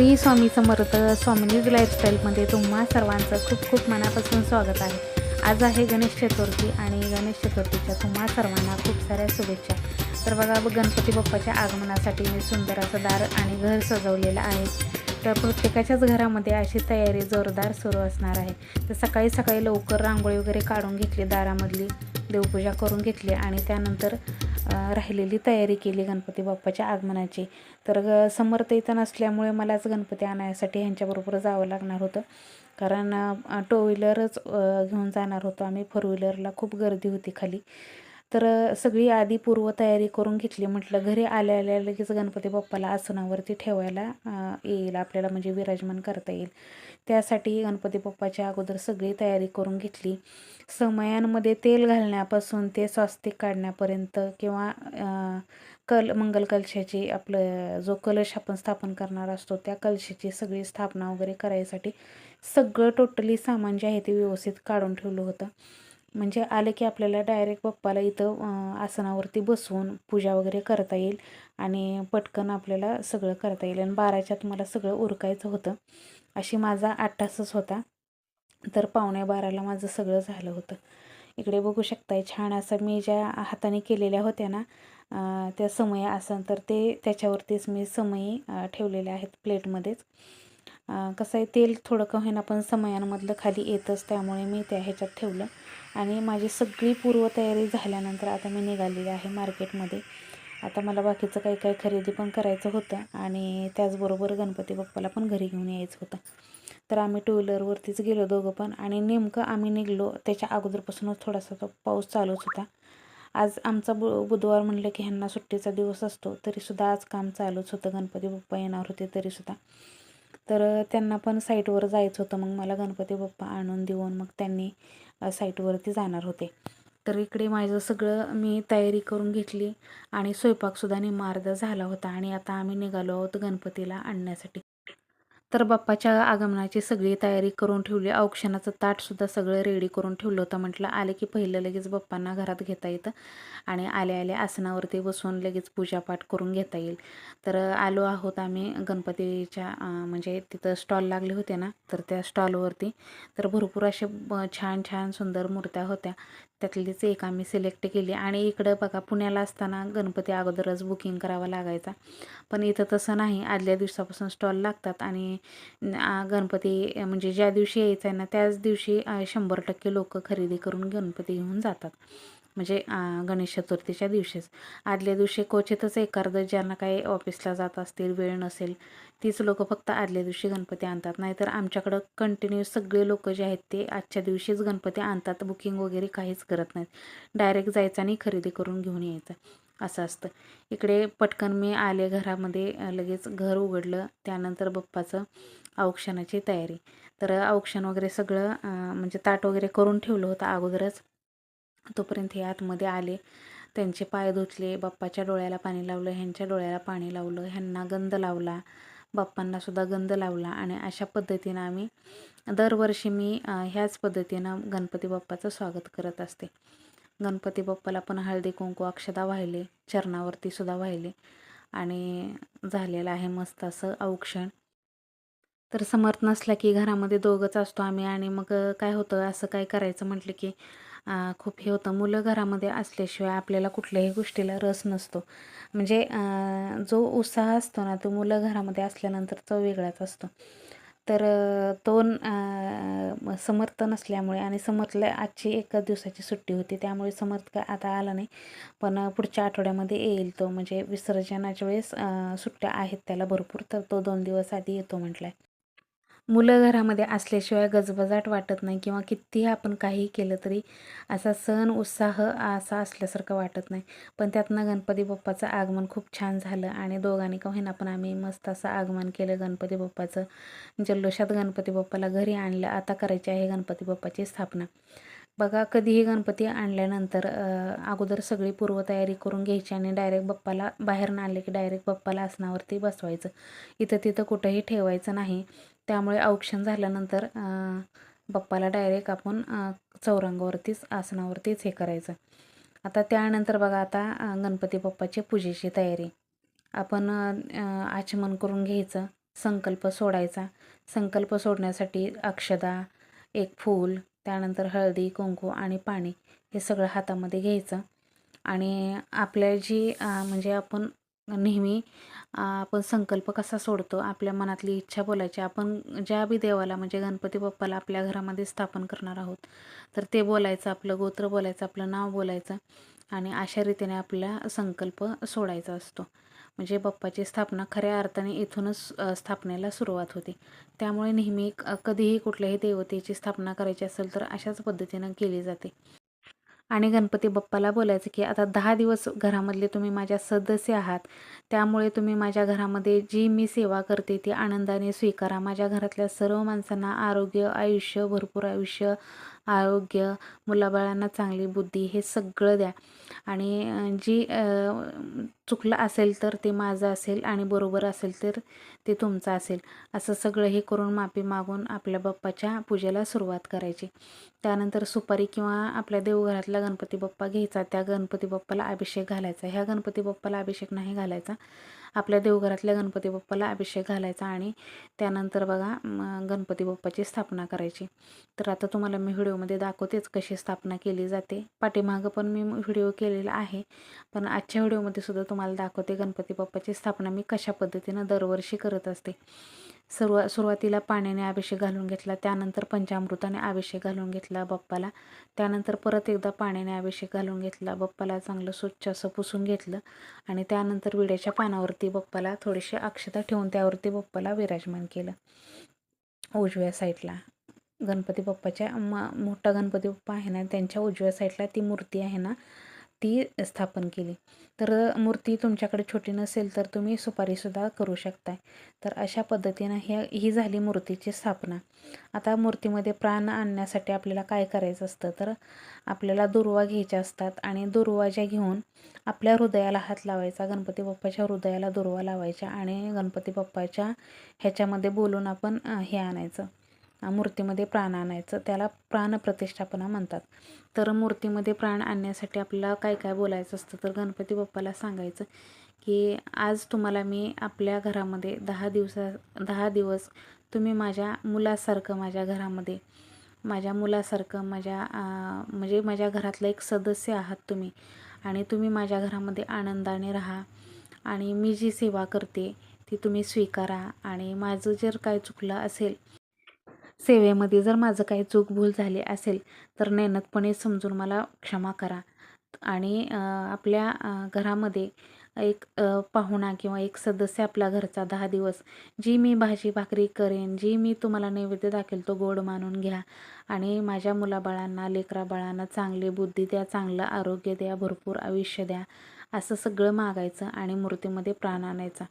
श्री स्वामी समर्थ स्वामिनीज लाईफस्टाईलमध्ये तुम्हा सर्वांचं खूप खूप मनापासून स्वागत आहे. आज आहे गणेश चतुर्थी आणि गणेश चतुर्थीच्या तुम्हा सर्वांना खूप साऱ्या शुभेच्छा. तर बघा गणपती बाप्पाच्या आगमनासाठी मी सुंदर असं दार आणि घर सजवलेलं आहे. तर प्रत्येकाच्याच घरामध्ये अशी तयारी जोरदार सुरू असणार आहे. तर सकाळी सकाळी लवकर रांगोळी वगैरे काढून घेतली दारामधली. देवपूजा करून घेतली आणि त्यानंतर राहिलेली तयारी केली गणपती बाप्पाच्या आगमनाची. तर ग समर्थ इथं नसल्यामुळे मलाच गणपती आणायसाठी ह्यांच्याबरोबर जावं लागणार होतं. कारण टू व्हीलरच घेऊन जाणार होतो आम्ही. फोर व्हीलरला खूप गर्दी होती खाली. तर सगळी आधी पूर्वतयारी करून घेतली. म्हटलं घरी आल्या आल्या लगेच गणपती बाप्पाला आसनावरती ठेवायला येईल. आपल्याला म्हणजे विराजमान करता येईल. त्यासाठी गणपती बाप्पाच्या अगोदर सगळी तयारी करून घेतली. समयांमध्ये तेल घालण्यापासून ते स्वास्तिक काढण्यापर्यंत किंवा कल मंगल कलशाची आपलं जो कलश आपण स्थापन करणार असतो त्या कलशाची सगळी स्थापना वगैरे करायसाठी सगळं टोटली सामान जे आहे ते व्यवस्थित काढून ठेवलं होतं. म्हणजे आलं की आपल्याला डायरेक्ट बाप्पाला इथं आसनावरती बसवून पूजा वगैरे करता येईल आणि पटकन आपल्याला सगळं करता येईल. आणि बाराच्यात मला सगळं उरकायचं होतं. अशी माझा आठ तासच होता. तर पावणे बाराला माझं सगळं झालं होतं. इकडे बघू शकताय छान असं मी ज्या हाताने केलेल्या होत्या ना त्या समयी आसन तर ते त्याच्यावरतीच मी समयी ठेवलेल्या आहेत प्लेटमध्येच. कसं आहे तेल थोडं का होईना पण समयांमधलं खाली येतच त्यामुळे मी त्या ह्याच्यात ठेवलं. आणि माझी सगळी पूर्वतयारी झाल्यानंतर आता मी निघालेली आहे मार्केटमध्ये. आता मला बाकीचं काही काही खरेदी पण करायचं होतं आणि त्याचबरोबर गणपती बाप्पाला पण घरी घेऊन यायचं होतं. तर आम्ही टू व्हीलरवरतीच गेलो दोघं पण आणि नेमकं आम्ही निघलो त्याच्या अगोदरपासूनच थोडासा तो पाऊस चालूच होता. आज आमचा बु बुधवार म्हणलं की ह्यांना सुट्टीचा दिवस असतो तरीसुद्धा आज काम चालूच होतं. गणपती बाप्पा येणार होते तरीसुद्धा. तर त्यांना पण साईटवर जायचं होतं. मग मला गणपती बाप्पा आणून देऊन मग त्यांनी साईटवरती जाणार होते. तर इकडे माझं सगळं मी तयारी करून घेतली आणि स्वयंपाकसुद्धा निम्मा अर्धा झाला होता आणि आता आम्ही निघालो आहोत गणपतीला आणण्यासाठी. तर बाप्पाच्या आगमनाची सगळी तयारी करून ठेवली. औक्षणाचं ताटसुद्धा सगळं रेडी करून ठेवलं होतं. म्हटलं आले की पहिलं लगेच बाप्पांना घरात घेता येतं आणि आले आले आसनावरती बसून लगेच पूजापाठ करून घेता येईल. तर आलो आहोत आम्ही गणपतीच्या म्हणजे तिथं स्टॉल लागले होते ना तर त्या स्टॉलवरती तर भरपूर असे ब- छान छान सुंदर मूर्त्या होत्या. त्यातलीच एक आम्ही सिलेक्ट केली. आणि इकडं बघा पुण्याला असताना गणपती अगोदरच बुकिंग करावा लागायचा. पण इथं तसं नाही. आदल्या दिवसापासून स्टॉल लागतात. आणि गणपती म्हणजे ज्या दिवशी यायचं आहे ना त्याच दिवशी शंभर टक्के लोक खरेदी करून गणपती घेऊन जातात. म्हणजे गणेश चतुर्थीच्या दिवशीच. आदल्या दिवशी क्वचितच एखादं ज्यांना काही ऑफिसला जात असतील वेळ नसेल तीच लोक फक्त आदल्या दिवशी गणपती आणतात. नाहीतर आमच्याकडं कंटिन्यू सगळे लोक जे आहेत ते आजच्या दिवशीच गणपती आणतात. बुकिंग वगैरे काहीच करत नाहीत. डायरेक्ट जायचं आणि खरेदी करून घेऊन यायचं. असं असतं. इकडे पटकन मी आले घरामध्ये लगेच घर उघडलं. त्यानंतर बप्पाचं औक्षणाची तयारी. तर औक्षण वगैरे सगळं म्हणजे ताट वगैरे करून ठेवलं होतं अगोदरच. तोपर्यंत हे आतमध्ये आले. त्यांचे पाय धुतले बाप्पाच्या डोळ्याला पाणी लावलं ह्यांच्या डोळ्याला पाणी लावलं ह्यांना गंध लावला. बाप्पांनासुद्धा गंध लावला आणि अशा पद्धतीनं आम्ही दरवर्षी मी ह्याच पद्धतीनं गणपती बाप्पाचं स्वागत करत असते. गणपती बाप्पाला पण हळदी कुंकू अक्षदा वाहिले चरणावरतीसुद्धा वाहिले आणि झालेलं आहे मस्त असं औक्षण. तर समर्थ नसला की घरामध्ये दोघंच असतो आम्ही आणि मग काय होतं? असं काय करायचं? म्हटलं की खूप हे होतं. मुलं घरामध्ये असल्याशिवाय आपल्याला कुठल्याही गोष्टीला रस नसतो. म्हणजे जो उत्साह असतो ना तो मुलं घरामध्ये असल्यानंतर तो वेगळाच असतो. तर तो समर्थ नसल्यामुळे आणि समर्थला आजची एका दिवसाची सुट्टी होती त्यामुळे समर्थ आता आला नाही. पण पुढच्या आठवड्यामध्ये येईल तो. म्हणजे विसर्जनाच्या वेळेस सुट्ट्या आहेत त्याला भरपूर. तर तो दोन दिवस आधी येतो म्हटलाय. मुलं घरामध्ये असल्याशिवाय गजबजाट वाटत नाही किंवा कितीही आपण काही केलं तरी असा सण उत्साह असा असल्यासारखं वाटत नाही. पण त्यातनं गणपती बाप्पाचं आगमन खूप छान झालं आणि दोघांनी का होईना पण आम्ही मस्त असं आगमन केलं गणपती बाप्पाचं. जल्लोषात गणपती बाप्पाला घरी आणलं. आता करायची आहे गणपती बाप्पाची स्थापना. बघा कधीही गणपती आणल्यानंतर अगोदर सगळी पूर्वतयारी करून घ्यायची आणि डायरेक्ट बाप्पाला बाहेर आणले की डायरेक्ट बाप्पाला आसनावरती बसवायचं. इथं तिथं कुठंही ठेवायचं नाही. त्यामुळे औक्षण झाल्यानंतर बाप्पाला डायरेक्ट आपण चौरंगावरतीच आसनावरतीच हे करायचं. आता त्यानंतर बघा आता गणपती बाप्पाची पूजेची तयारी. आपण आचमन करून घ्यायचं संकल्प सोडायचा. संकल्प सोडण्यासाठी अक्षदा एक फूल त्यानंतर हळदी कुंकू आणि पाणी हे सगळं हातामध्ये घ्यायचं. आणि आपल्या जी म्हणजे आपण नेहमी आपण संकल्प कसा सोडतो आपल्या मनातली इच्छा बोलायची आपण ज्या बी देवाला म्हणजे गणपती बाप्पाला आपल्या घरामध्ये स्थापन करणार आहोत तर ते बोलायचं आपलं गोत्र बोलायचं आपलं नाव बोलायचं आणि अशा रीतीने आपला संकल्प सोडायचा असतो. म्हणजे बाप्पाची स्थापना खऱ्या अर्थाने इथूनच स्थापनेला सुरुवात होते. त्यामुळे नेहमी क- कधीही कुठल्याही देवतेची स्थापना करायची असेल तर अशाच पद्धतीनं केली जाते. आणि गणपती बाप्पाला बोलायचं की आता दहा दिवस घरामधले तुम्ही माझ्या सदस्य आहात. त्यामुळे तुम्ही माझ्या घरामध्ये जी मी सेवा करते ती आनंदाने स्वीकारा. माझ्या घरातल्या सर्व माणसांना आरोग्य आयुष्य भरपूर आयुष्य आरोग्य मुलाबाळांना चांगली बुद्धी हे सगळं द्या. आणि जी चुकलं असेल तर ते माझं असेल आणि बरोबर असेल तर ते तुमचं असेल. असं सगळं हे करून माफी मागून आपल्या बाप्पाच्या पूजेला सुरुवात करायची. त्यानंतर सुपारी किंवा आपल्या देवघरातला गणपती बाप्पा घ्यायचा. त्या गणपती बाप्पाला अभिषेक घालायचा. ह्या गणपती बाप्पाला अभिषेक नाही घालायचा. आपल्या देवघरातल्या गणपती बाप्पाला अभिषेक घालायचा आणि त्यानंतर बघा गणपती बाप्पाची स्थापना करायची. तर आता तुम्हाला मी व्हिडिओमध्ये दाखवतेच कशी स्थापना केली जाते. पाठीमागं पण मी व्हिडिओ केलेला आहे. पण आजच्या व्हिडिओमध्ये सुद्धा तुम्हाला दाखवते गणपती बाप्पाची स्थापना मी कशा पद्धतीनं दरवर्षी करत असते. सर्व सुरुवातीला पाण्याने अभिषेक घालून घेतला त्यानंतर पंचामृताने अभिषेक घालून घेतला बाप्पाला. त्यानंतर परत एकदा पाण्याने अभिषेक घालून घेतला बाप्पाला चांगलं स्वच्छ असं पुसून घेतलं आणि त्यानंतर विड्याच्या पानावरती बाप्पाला थोडीशी अक्षता ठेवून त्यावरती बाप्पाला विराजमान केलं. उजव्या साईडला. गणपती बाप्पाच्या म मोठा गणपती बाप्पा आहे ना त्यांच्या उजव्या साईडला ती मूर्ती आहे ना ती स्थापन केली. तर मूर्ती तुमच्याकडे छोटी नसेल तर तुम्ही सुपारीसुद्धा करू शकताय. तर अशा पद्धतीनं ह्या ही झाली मूर्तीची स्थापना. आता मूर्तीमध्ये प्राण आणण्यासाठी आपल्याला काय करायचं असतं? तर आपल्याला दुर्वा घ्यायच्या असतात आणि दुर्वा ज्या घेऊन आपल्या हृदयाला हात लावायचा गणपती बाप्पाच्या हृदयाला दुर्वा लावायच्या आणि गणपती बाप्पाच्या ह्याच्यामध्ये बोलून आपण हे आणायचं. मूर्तीमध्ये प्राण आणायचं त्याला प्राणप्रतिष्ठापना म्हणतात. तर मूर्तीमध्ये प्राण आणण्यासाठी आपल्याला काय काय बोलायचं असतं? तर गणपती बाप्पाला सांगायचं की आज तुम्हाला मी आपल्या घरामध्ये दहा दिवसा दहा दिवस तुम्ही माझ्या मुलासारखं माझ्या घरामध्ये माझ्या मुलासारखं माझ्या म्हणजे माझ्या घरातलं एक सदस्य आहात तुम्ही आणि तुम्ही माझ्या घरामध्ये आनंदाने राहा आणि मी जी सेवा करते ती तुम्ही स्वीकारा आणि माझं जर काय चुकलं असेल सेवेमध्ये जर माझं काही चूक भूल झाली असेल तर नेनकपणे समजून मला क्षमा करा. आणि आपल्या घरामध्ये एक पाहुणा किंवा एक सदस्य आपला घरचा दहा दिवस जी मी भाजी भाकरी करेन जी मी तुम्हाला नैवेद्य दाखवेल तो गोड मानून घ्या. आणि माझ्या मुलाबाळांना लेकरा बाळांना चांगली बुद्धी द्या चांगलं आरोग्य द्या भरपूर आयुष्य द्या असं सगळं मागायचं आणि मूर्तीमध्ये प्राण आणायचा.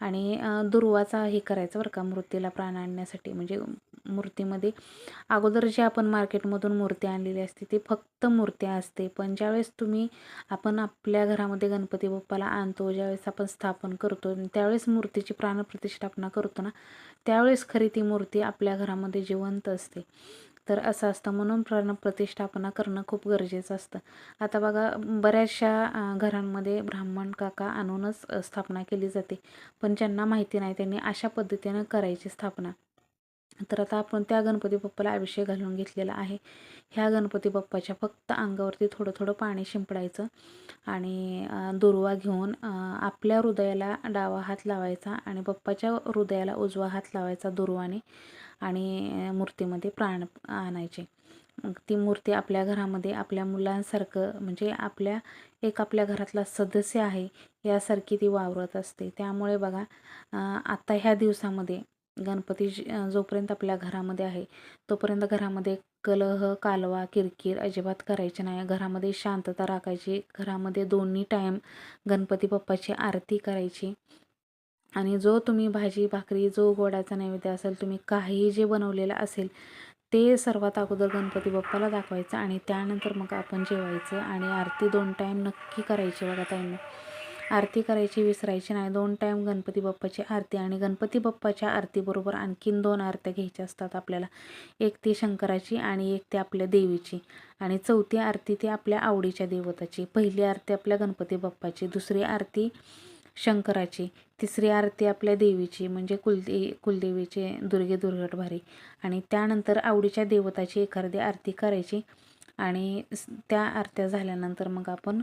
आणि दुर्वाचा हे करायचं बरं का मूर्तीला प्राण आणण्यासाठी. म्हणजे मूर्तीमध्ये अगोदर जे आपण मार्केटमधून मूर्ती आणलेली असते ती फक्त मूर्ती असते. पण ज्यावेळेस तुम्ही आपण आपल्या घरामध्ये गणपती बाप्पाला आणतो ज्यावेळेस आपण स्थापन करतो त्यावेळेस मूर्तीची प्राणप्रतिष्ठापना करतो ना त्यावेळेस खरी ती मूर्ती आपल्या घरामध्ये जिवंत असते. तर असं असतं. म्हणून प्राणप्रतिष्ठापना करणं खूप गरजेचं असतं. आता बघा बऱ्याचशा घरांमध्ये ब्राह्मण काका आणूनच स्थापना केली जाते. पण ज्यांना माहिती नाही त्यांनी अशा पद्धतीनं करायची स्थापना. तर आता आपण त्या गणपती बाप्पाला अभिषेक घालून घेतलेला आहे. ह्या गणपती बाप्पाच्या फक्त अंगावरती थोडं थोडं पाणी शिंपडायचं आणि दुर्वा घेऊन आपल्या हृदयाला डावा हात लावायचा आणि बाप्पाच्या हृदयाला उजवा हात लावायचा दुर्वाने आणि मूर्तीमध्ये प्राण आणायचे. मग ती मूर्ती आपल्या घरामध्ये आपल्या मुलांसारखं म्हणजे आपल्या एक आपल्या घरातला सदस्य आहे यासारखी ती वावरत असते. त्यामुळे बघा आत्ता आता ह्या दिवसामध्ये गणपती जी- जोपर्यंत आपल्या घरामध्ये आहे तोपर्यंत घरामध्ये कलह कालवा किरकिर अजिबात करायची नाही. घरामध्ये शांतता राखायची. घरामध्ये दोन्ही टाईम गणपती बाप्पाची आरती करायची. आणि जो तुम्ही भाजी भाकरी जो गोडाचा नैवेद्य असेल तुम्ही काहीही जे बनवलेलं असेल ते सर्वात अगोदर गणपती बाप्पाला दाखवायचं आणि त्यानंतर मग आपण जेवायचं आणि आरती दोन टाईम नक्की करायची बघा ताईंना. आरती करायची विसरायची नाही. दोन टाईम गणपती बाप्पाची आरती आणि गणपती बाप्पाच्या आरतीबरोबर आणखीन दोन आरत्या घ्यायच्या असतात आपल्याला. एक ती शंकराची आणि एक ती आपल्या देवीची. आणि चौथी आरती ती आपल्या आवडीच्या देवताची. पहिली आरती आपल्या गणपती बाप्पाची दुसरी आरती शंकराची तिसरी आरती आपल्या देवीची म्हणजे कुलदे कुलदेवीचे दुर्गे दुर्गटभारी. आणि त्यानंतर आवडीच्या देवताची एखादी आरती करायची आणि त्या आरत्या झाल्यानंतर मग आपण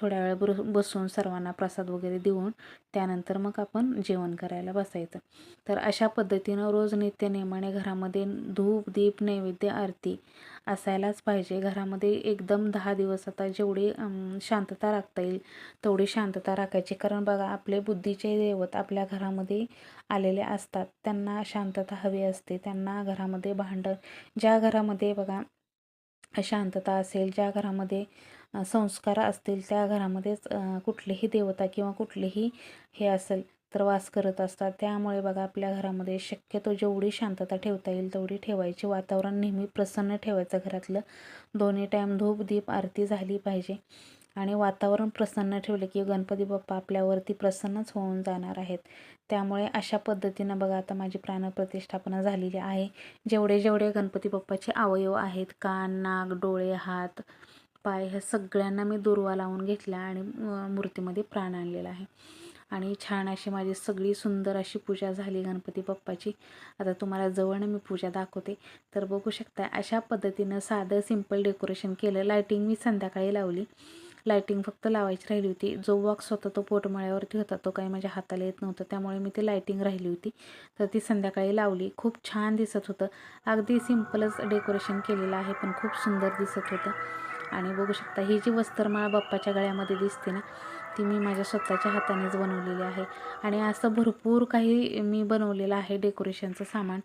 थोड्या वेळ बर बसून सर्वांना प्रसाद वगैरे देऊन त्यानंतर मग आपण जेवण करायला बसायचं. तर अशा पद्धतीनं रोज नित्यनेमाने घरामध्ये धूप दीप नैवेद्य आरती असायलाच पाहिजे. घरामध्ये एकदम दहा दिवस आता जेवढी शांतता राखता येईल तेवढी शांतता राखायची. कारण बघा आपले बुद्धीचे दैवत आपल्या घरामध्ये आलेले असतात. त्यांना शांतता हवी असते. त्यांना घरामध्ये भांडण ज्या घरामध्ये बघा शांतता असेल ज्या घरामध्ये संस्कार असतील त्या घरामध्येच कुठलेही कुठलीही देवता किंवा कुठलीही हे असेल तर वास करत असतात. त्यामुळे बघा आपल्या घरामध्ये शक्यतो जेवढी शांतता ठेवता येईल तेवढी ठेवायची. वातावरण नेहमी प्रसन्न ठेवायचं घरातलं. दोन्ही टाईम धूप दीप आरती झाली पाहिजे. आणि वातावरण प्रसन्न ठेवले की गणपती बाप्पा आपल्यावरती प्रसन्नच होऊन जाणार आहेत. त्यामुळे अशा पद्धतीनं बघा आता माझी प्राणप्रतिष्ठापना झालेली आहे. जेवढे जेवढे गणपती बाप्पाचे अवयव आहेत कान नाक डोळे हात पाय ह्या सगळ्यांना मी दुर्वा लावून घेतला आणि मूर्तीमध्ये प्राण आणलेला आहे. आणि छान अशी माझी सगळी सुंदर अशी पूजा झाली गणपती बाप्पाची. आता तुम्हाला जवळनं मी पूजा दाखवते. तर बघू शकता अशा पद्धतीनं साधं सिंपल डेकोरेशन केलं. लायटिंग मी संध्याकाळी लावली. लायटिंग फक्त लावायची राहिली होती. जो बॉक्स होता तो पोटमाळ्यावरती होता. तो काही माझ्या हाताला येत नव्हता. त्यामुळे मी ती लायटिंग राहिली होती. तर ती संध्याकाळी लावली. खूप छान दिसत होतं. अगदी सिंपलच डेकोरेशन केलेलं आहे पण खूप सुंदर दिसत होतं. आणि बघू शकता ही जी वस्त्रमाळा बाप्पाच्या गळ्यामध्ये दिसते ना ती मी माझ्या स्वतःच्या हातानेच बनवलेली आहे. आणि असं भरपूर काही मी बनवलेलं आहे डेकोरेशनचं सामान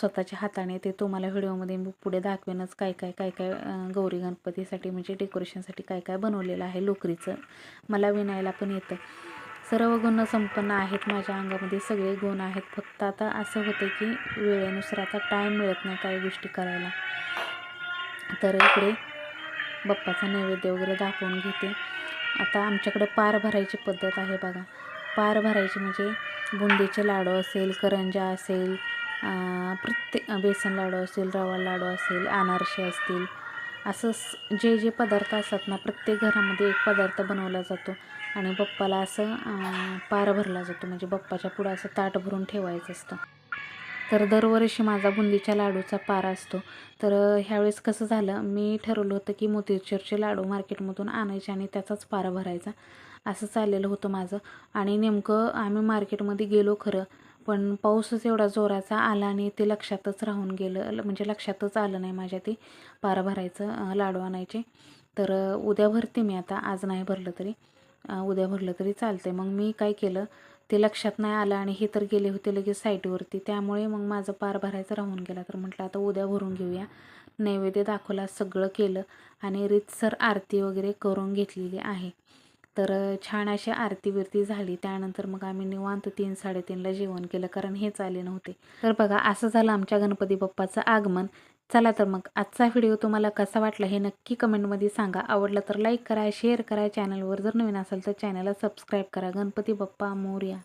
स्वतःच्या हाताने. ते तुम्हाला व्हिडिओमध्ये मी पुढे दाखवेनच काय काय काय काय गौरी गणपतीसाठी म्हणजे डेकोरेशनसाठी काय काय बनवलेलं आहे लोकरीचं. मला विणायला पण येतं. सर्व गुण संपन्न आहेत माझ्या अंगामध्ये सगळे गुण आहेत. फक्त आता असं होतं की वेळेनुसार आता टाईम मिळत नाही काही गोष्टी करायला. तर इकडे बाप्पाचा नैवेद्य वगैरे दाखवून घेते. आता आमच्याकडं पार भरायची पद्धत आहे बघा. पार भरायची म्हणजे बुंदीचे लाडू असेल करंजा असेल प्रत्येक बेसन लाडू असेल रवा लाडू असेल अनारसे असतील. असं जे जे पदार्थ असतात ना प्रत्येक घरामध्ये एक पदार्थ बनवला जातो. आणि बाप्पाला असं पार भरला जातो. म्हणजे बाप्पाच्या पुढं असं ताट भरून ठेवायचं असतं. तर दरवर्षी माझा बुंदीच्या लाडूचा पारा असतो. तर ह्यावेळेस कसं झालं मी ठरवलं होतं की मोतीचूरचे लाडू मार्केटमधून आणायचे आणि त्याचाच पारा भरायचा. असं चाललेलं होतं माझं. आणि नेमकं आम्ही मार्केटमध्ये गेलो खरं पण पाऊसच एवढा जोराचा आला आणि ते लक्षातच राहून गेलं ल- म्हणजे लक्षातच आलं नाही माझ्या ते पारा भरायचं लाडू आणायचे. तर उद्या भरते मी आता आज नाही भरलं तरी. उद्या भरलं तरी चालते मग मी काय केलं ते लक्षात नाही आलं आणि हे तर गेले होते लगेच साईटवरती. त्यामुळे मग माझं पार भरायचं राहून गेला. तर म्हटलं आता उद्या भरून घेऊया. नैवेद्य दाखवला सगळं केलं आणि रीतसर आरती वगैरे करून घेतलेली आहे. तर छान अशी आरती बिरती झाली. त्यानंतर मग आम्ही निवांत तीन साडेतीनला जेवण केलं कारण हेच आले नव्हते. तर बघा असं झालं आमच्या गणपती बाप्पाचं आगमन. चला तर मग आजचा व्हिडिओ तुम्हाला कसा वाटला हे नक्की कमेंटमध्ये सांगा. आवडलं तर लाईक करा शेअर करा. चॅनलवर जर नवीन असाल तर चॅनलला सबस्क्राईब करा. गणपती बाप्पा मोर्या.